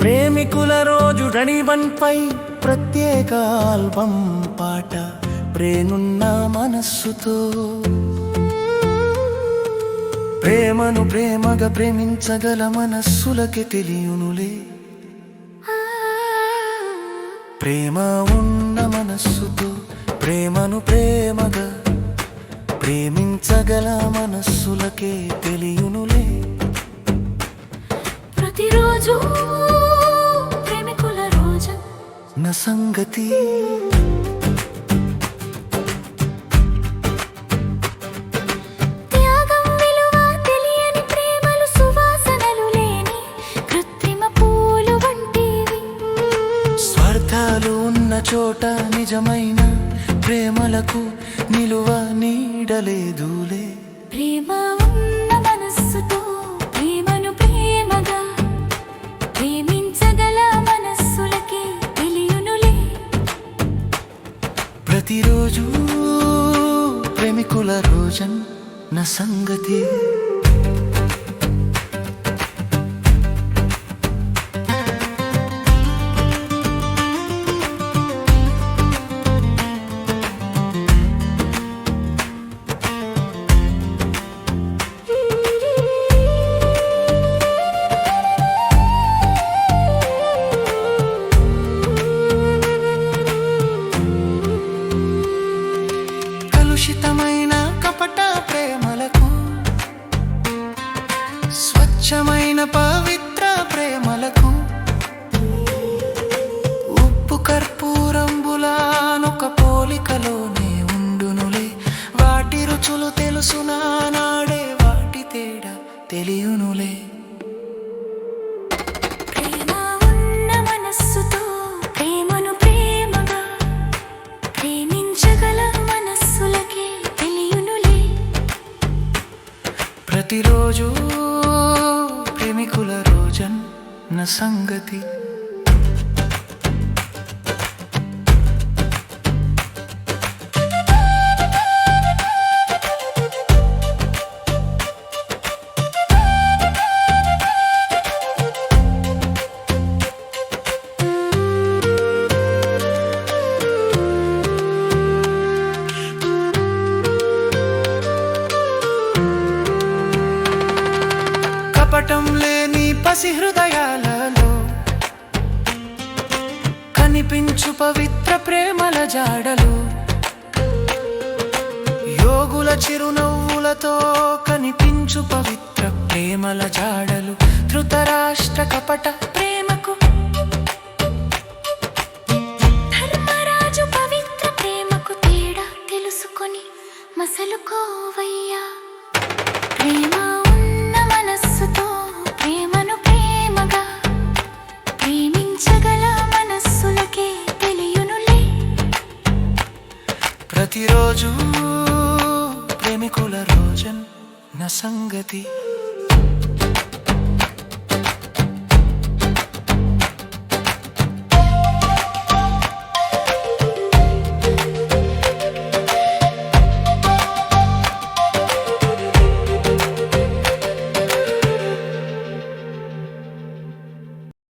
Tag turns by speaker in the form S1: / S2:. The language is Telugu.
S1: ప్రేమికుల గణివన్పై ప్రత్యేక ఆల్బం పాట ప్రేనున్న మనస్సుతో. ప్రేమను ప్రేమగా ప్రేమించగల మనస్సులకి తెలియనులే. ప్రేమ ఉన్న మనస్సుతో ప్రేమను ప్రేమగా ప్రేమించగల మనస్సులకే తెలియనులే.
S2: ప్రతిరోజు
S1: ఉన్న చోట నిజమైన ప్రేమలకు నిలువ నీడలేదులే ప్రతిరోజు ప్రేమికుల రోజన్ నా సంగతి. స్వచ్ఛమైన పవిత్ర ప్రేమలకు ఉప్పు కర్పూరంబులానొక పోలికలోనే ఉండునులే. వాటి రుచులు తెలుసునా నాడే వాటి తేడా తెలియనులే.
S2: ప్రేమ
S1: నా సంగతి. కపటం లేని పసి హృదయాల కనిపించు పవిత్ర ప్రేమల జాడలు. యోగుల చిరునవ్వులతో కనిపించు పవిత్ర ప్రేమల జాడలు. ధృతరాష్ట్ర కపట
S2: ప్రేమకు. ధర్మరాజు పవిత్ర ప్రేమకు తేడా తెలుసుకొని మసలుకోవయ్యా. ప్రేమ
S1: ప్రతిరోజు ప్రేమికుల రోజన్ నా సంగతి.